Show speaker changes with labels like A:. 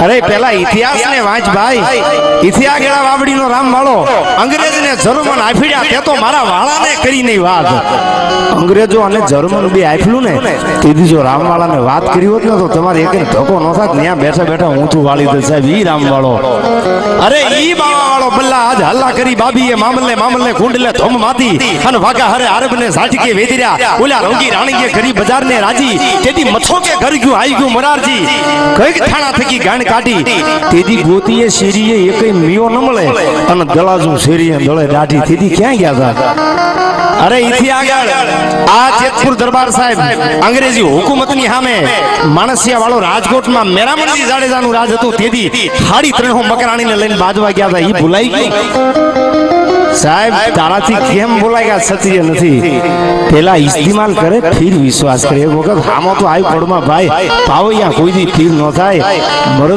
A: અરે, પેલા ઇતિહાસ ને વાંચ ભાઈ. ઇતિહાસ ગેળા વાવડી નો રામ વાળો. અંગ્રેજ ને જર્મન આફીડ્યા, તે તો મારા વાળા ને કરી નહીં વાત. અંગ્રેજો અને જર્મન બી આઈફલું ને? કીધી જો રામવાળા ને વાત કરી હોત ને તો તમારે એક ધક્કો ન થાત ત્યાં બેઠા બેઠા ઊંચું વાળી દે સાહેબ, ઈ રામવાળો. અરે ઈ બાવા બલ્લા આજ હલ્લા કરી બાબીએ મામલે મામલે કુંડલે ધોમ માતી અને વાગા હરે આરબ ને ઝાટકે વેદર્યા ઓલા રોગી રાણીએ કરી બજાર ને રાજી. તેથી મથો કે ઘર ગયું, આઈ ગયું મરારજી. કંઈક થાણા થકી ગાણ કાઢી. તેથી ગોતીએ, શેરીએ એકય મિયો ન મળે. અને દલાજુ શેરીએ દળે દાઢી તેથી ક્યાં ગયા હતા અરે, ઈથી આગળ. આ જેતપુર દરબાર સાહેબ, અંગ્રેજી હુકુમતની સામે માણસિયા વાળો રાજકોટમાં મેરામણજી જાડેજાનું રાજ હતું, તેથી હાડી ત્રણો મકરાણીને લઈને બાજવા ગયા હતા. એ ભૂલાઈ ગયું. સાહેબ, તારાથી કેમ બોલાય ગયા સત્ય નથી? પેલા ઇસ્તેમાલ કરે, ફીર વિશ્વાસ કરે. એક વખત હામો તો આવી પડમાં, ભાઈ, પાવૈયા કોઈ દી ફીર ન થાય. મરદ